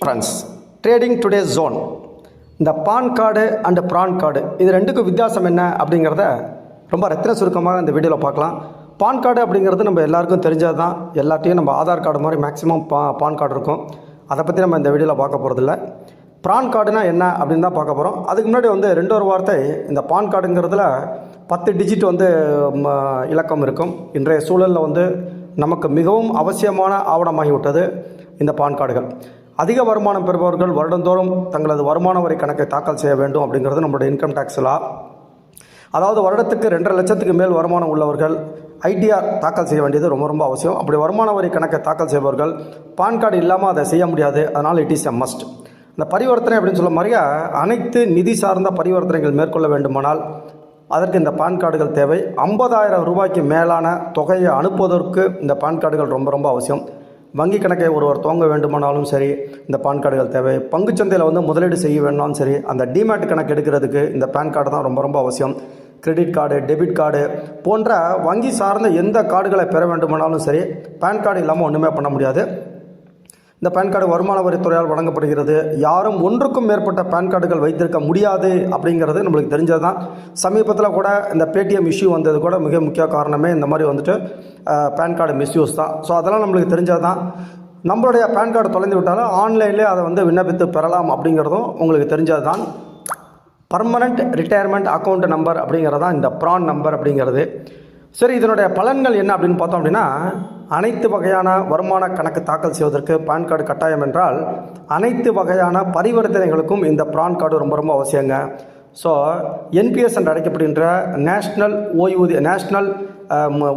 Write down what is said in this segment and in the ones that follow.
Friends trading today zone இந்த PAN card and PRAN card இது ரெண்டுக்கும் வித்தியாசம் என்ன அப்படிங்கிறத ரொம்ப ரத்தின சுருக்கமாக இந்த வீடியோவில் பார்க்கலாம். பான் கார்டு அப்படிங்கிறது நம்ம எல்லாருக்கும் தெரிஞ்சது தான் எல்லாத்தையும் நம்ம ஆதார் கார்டு மாதிரி மேக்ஸிமம் பா பான் கார்டு இருக்கும். அதை பற்றி நம்ம இந்த வீடியோவில் பார்க்க போகிறதில்ல ப்ரான் கார்டுனா என்ன அப்படின்னு தான் பார்க்க போகிறோம் அதுக்கு முன்னாடி வந்து ரெண்டு ஒரு வார்த்தை இந்த பான் கார்டுங்கிறதுல பத்து டிஜிட் வந்து ம, இலக்கம் இருக்கும். இன்றைய சூழலில் வந்து நமக்கு மிகவும் அவசியமான ஆவணமாகிவிட்டது இந்த பான் கார்டுகள். அதிக வருமானம் பெறுபவர்கள் வருடந்தோறும் தங்களது வருமான வரி கணக்கை தாக்கல் செய்ய வேண்டும் அப்படிங்கிறது நம்மளுடைய இன்கம் டேக்ஸ் லா அதாவது வருடத்துக்கு ரெண்டரை லட்சத்துக்கு மேல் வருமானம் உள்ளவர்கள் ஐடிஆர் தாக்கல் செய்ய வேண்டியது ரொம்ப ரொம்ப அவசியம். அப்படி வருமான வரி கணக்கை தாக்கல் செய்பவர்கள் பான் கார்டு இல்லாமல் அதை செய்ய முடியாது. அதனால் இட் இஸ் எ மஸ்ட் இந்த பரிவர்த்தனை அப்படின்னு சொல்ல மாதிரியா அனைத்து நிதி சார்ந்த பரிவர்த்தனைகள் மேற்கொள்ள வேண்டுமானால் அதற்கு இந்த பான் கார்டுகள் தேவை. ஐம்பதாயிரம் ரூபாய்க்கு மேலான தொகையை அனுப்புவதற்கு இந்த பான் கார்டுகள் ரொம்ப ரொம்ப அவசியம். வங்கி கணக்கை ஒருவர் துவங்க வேண்டுமானாலும் சரி இந்த பான் கார்டுகள் தேவை. பங்குச்சந்தையில் வந்து முதலீடு செய்ய வேணாலும் சரி அந்த டிமேட் கணக்கு எடுக்கிறதுக்கு இந்த பேன் கார்டு தான் ரொம்ப ரொம்ப அவசியம். கிரெடிட் கார்டு டெபிட் கார்டு போன்ற வங்கி சார்ந்த எந்த கார்டுகளை பெற வேண்டுமானாலும் சரி பேன் கார்டு இல்லாமல் ஒன்றுமே பண்ண முடியாது. இந்த பேன் கார்டு வருமான வரித்துறையால் வழங்கப்படுகிறது. யாரும் ஒன்றுக்கும் மேற்பட்ட பேன் கார்டுகள் வைத்திருக்க முடியாது அப்படிங்கிறது நம்மளுக்கு தெரிஞ்சது தான் சமீபத்தில் கூட இந்த பேடிஎம் இஷ்யூ வந்தது கூட மிக முக்கிய காரணமே இந்த மாதிரி வந்துட்டு பேன் கார்டு மிஸ்யூஸ் தான். ஸோ அதெல்லாம் நம்மளுக்கு தெரிஞ்சது தான் நம்மளுடைய பேன் கார்டு தொலைந்து விட்டாலும் ஆன்லைன்லேயே அதை வந்து விண்ணப்பித்து பெறலாம் அப்படிங்கிறதும் உங்களுக்கு தெரிஞ்சது தான் பர்மனண்ட் ரிட்டையர்மெண்ட் அக்கௌண்ட் நம்பர் அப்படிங்கிறது தான் இந்த ப்ரான் நம்பர் அப்படிங்கிறது. சரி இதனுடைய பலன்கள் என்ன அப்படின்னு பார்த்தோம் அப்படின்னா அனைத்து வகையான வருமான கணக்கு தாக்கல் செய்வதற்கு பான் கார்டு கட்டாயம் என்றால் அனைத்து வகையான பரிவர்த்தனைகளுக்கும் இந்த பான் கார்டு ரொம்ப ரொம்ப அவசியங்க. ஸோ என்பிஎஸ் என்று அழைக்கப்படுகின்ற நேஷ்னல் ஓய்வூதிய நேஷ்னல்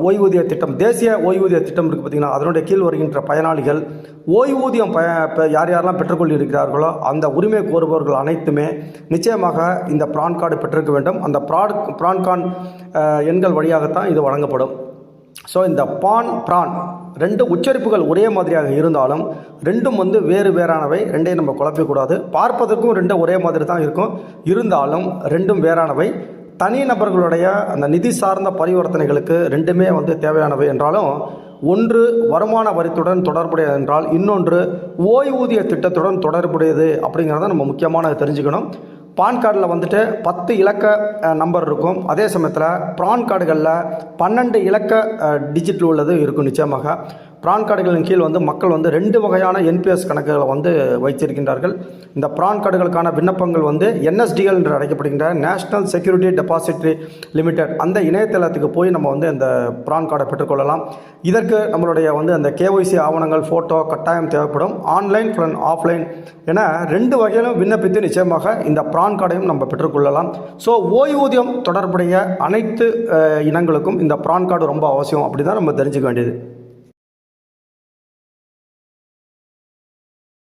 ஓய்வூதிய திட்டம் தேசிய ஓய்வூதிய திட்டம் இருக்குது பார்த்திங்கன்னா அதனுடைய கீழ் வருகின்ற பயனாளிகள் ஓய்வூதியம் பய யார் யாரெல்லாம் பெற்றுக்கொண்டு இருக்கிறார்களோ அந்த உரிமை கோருபவர்கள் அனைத்துமே நிச்சயமாக இந்த ப்ரான் கார்டு பெற்றிருக்க வேண்டும். அந்த ப்ராட் ப்ரான் கார்டு எண்கள் வழியாகத்தான் இது வழங்கப்படும். ஸோ இந்த பான் பிரான் ரெண்டு உச்சரிப்புகள் ஒரே மாதிரியாக இருந்தாலும் ரெண்டும் வந்து வேறு வேறானவை ரெண்டையும் நம்ம குழப்பிக்கூடாது. பார்ப்பதற்கும் ரெண்டும் ஒரே மாதிரி தான் இருக்கும். இருந்தாலும் ரெண்டும் வேறானவை. தனி நபர்களுடைய அந்த நிதி சார்ந்த பரிவர்த்தனைகளுக்கு ரெண்டுமே வந்து தேவையானவை என்றாலும் ஒன்று வருமான வரித்துடன் தொடர்புடையது என்றால் இன்னொன்று ஓய்வூதிய திட்டத்துடன் தொடர்புடையது அப்படிங்கிறத நம்ம முக்கியமான தெரிஞ்சுக்கணும். பான் கார்டில் வந்துட்டு பத்து இலக்க நம்பர் இருக்கும். அதே சமயத்தில் ப்ரான் கார்டுகளில் பன்னெண்டு இலக்க டிஜிட்டல் டிஜிட் உள்ளது இருக்கும் நிச்சயமாக. பிரான் கார்டுகளின் கீழ் வந்து மக்கள் வந்து ரெண்டு வகையான என்பிஎஸ் கணக்குகளை வந்து வைத்திருக்கின்றார்கள். இந்த பிரான் கார்டுகளுக்கான விண்ணப்பங்கள் வந்து என்எஸ்டிஎல் என்று அழைக்கப்படுகின்ற நேஷனல் செக்யூரிட்டி டெபாசிட்ரி லிமிடெட் அந்த இணையதளத்துக்கு போய் நம்ம வந்து இந்த பிரான் கார்டை பெற்றுக்கொள்ளலாம். இதற்கு நம்மளுடைய வந்து அந்த கேஒய்சி ஆவணங்கள் ஃபோட்டோ கட்டாயம் தேவைப்படும். ஆன்லைன் ஃப்ரெண்ட் ஆஃப்லைன் என ரெண்டு வகையிலும் விண்ணப்பித்து நிச்சயமாக இந்த பிரான் கார்டையும் நம்ம பெற்றுக்கொள்ளலாம். ஸோ ஓய்வூதியம் தொடர்புடைய அனைத்து இனங்களுக்கும் இந்த பிரான் கார்டு ரொம்ப அவசியம். அப்படி தான் நம்ம தெரிஞ்சுக்க வேண்டியது.